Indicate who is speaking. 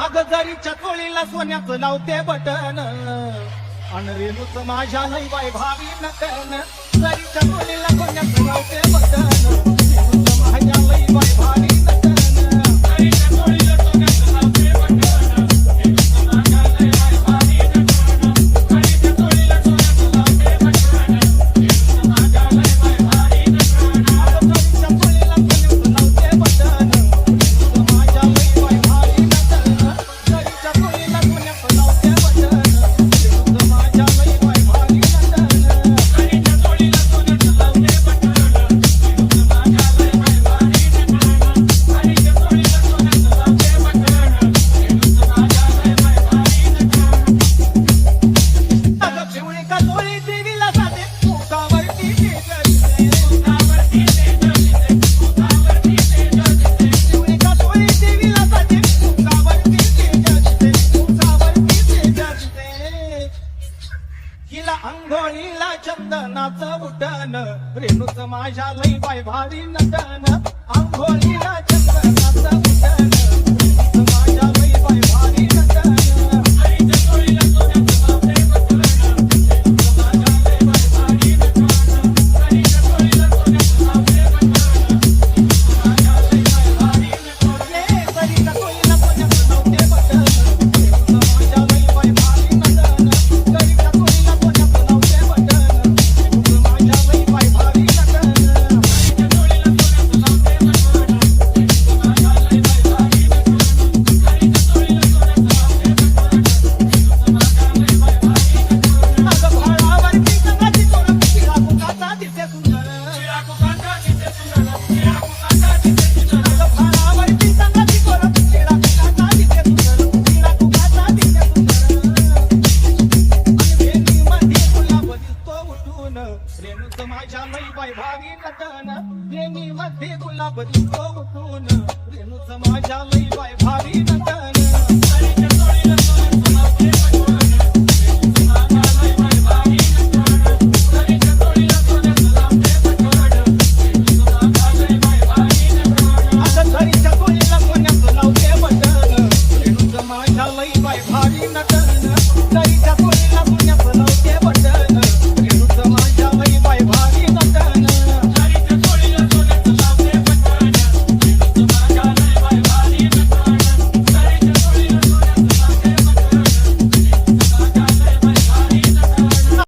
Speaker 1: अग जरीच्या चोळीला सोन्याचं लावते बटन. अन रेणूच माझ्या लई बाय भावी नटन. जरीच्या चोळीला सोन्याचं लावते बटन. हिला अंघोळीला चंदनाचं उठण रेणूच माझ्या लई बाय भारी नटन अंघोळीला नटनमध्ये गुलाब दिसतो उठून रेणूच माझ्या लई बाय भावी नटन.